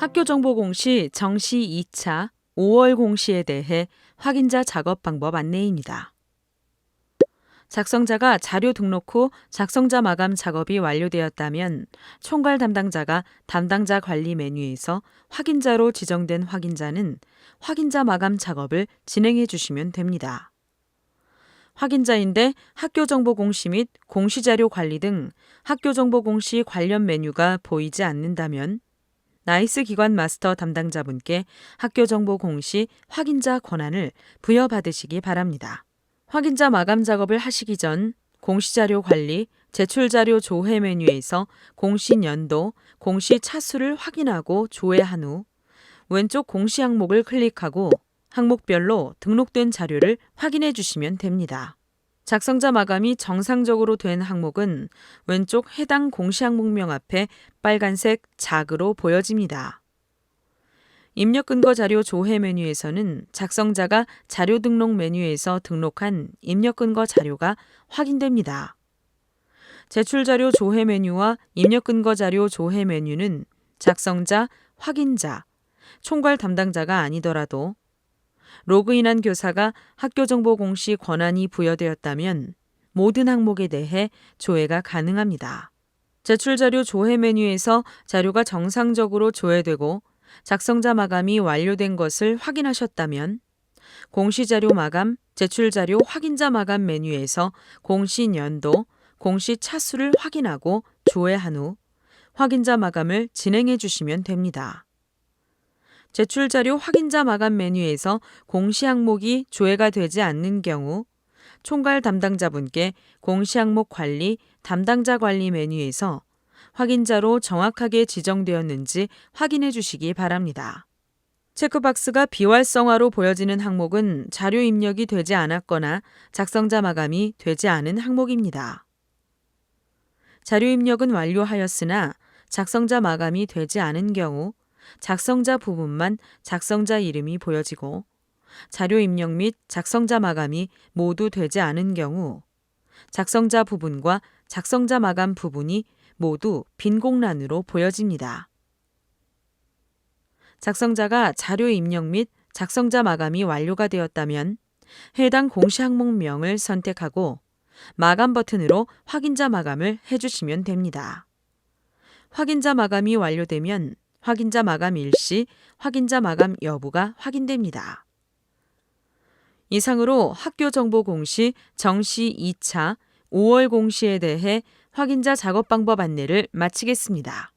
학교 정보 공시 정시 2차 5월 공시에 대해 확인자 작업 방법 안내입니다. 작성자가 자료 등록 후 작성자 마감 작업이 완료되었다면 총괄 담당자가 담당자 관리 메뉴에서 확인자로 지정된 확인자는 확인자 마감 작업을 진행해 주시면 됩니다. 확인자인데 학교 정보 공시 및 공시 자료 관리 등 학교 정보 공시 관련 메뉴가 보이지 않는다면 나이스 기관 마스터 담당자분께 학교 정보 공시 확인자 권한을 부여받으시기 바랍니다. 확인자 마감 작업을 하시기 전 공시 자료 관리, 제출 자료 조회 메뉴에서 공시 연도, 공시 차수를 확인하고 조회한 후 왼쪽 공시 항목을 클릭하고 항목별로 등록된 자료를 확인해 주시면 됩니다. 작성자 마감이 정상적으로 된 항목은 왼쪽 해당 공시 항목명 앞에 빨간색 작으로 보여집니다. 입력 근거 자료 조회 메뉴에서는 작성자가 자료 등록 메뉴에서 등록한 입력 근거 자료가 확인됩니다. 제출 자료 조회 메뉴와 입력 근거 자료 조회 메뉴는 작성자, 확인자, 총괄 담당자가 아니더라도 로그인한 교사가 학교 정보 공시 권한이 부여되었다면 모든 항목에 대해 조회가 가능합니다. 제출 자료 조회 메뉴에서 자료가 정상적으로 조회되고 작성자 마감이 완료된 것을 확인하셨다면 공시 자료 마감, 제출 자료 확인자 마감 메뉴에서 공시 연도, 공시 차수를 확인하고 조회한 후 확인자 마감을 진행해 주시면 됩니다. 제출 자료 확인자 마감 메뉴에서 공시 항목이 조회가 되지 않는 경우 총괄 담당자분께 공시 항목 관리, 담당자 관리 메뉴에서 확인자로 정확하게 지정되었는지 확인해 주시기 바랍니다. 체크박스가 비활성화로 보여지는 항목은 자료 입력이 되지 않았거나 작성자 마감이 되지 않은 항목입니다. 자료 입력은 완료하였으나 작성자 마감이 되지 않은 경우 작성자 부분만 작성자 이름이 보여지고 자료 입력 및 작성자 마감이 모두 되지 않은 경우 작성자 부분과 작성자 마감 부분이 모두 빈 공란으로 보여집니다. 작성자가 자료 입력 및 작성자 마감이 완료가 되었다면 해당 공시 항목명을 선택하고 마감 버튼으로 확인자 마감을 해주시면 됩니다. 확인자 마감이 완료되면 확인자 마감 일시, 확인자 마감 여부가 확인됩니다. 이상으로 학교 정보 공시 정시 2차 5월 공시에 대해 확인자 작업 방법 안내를 마치겠습니다.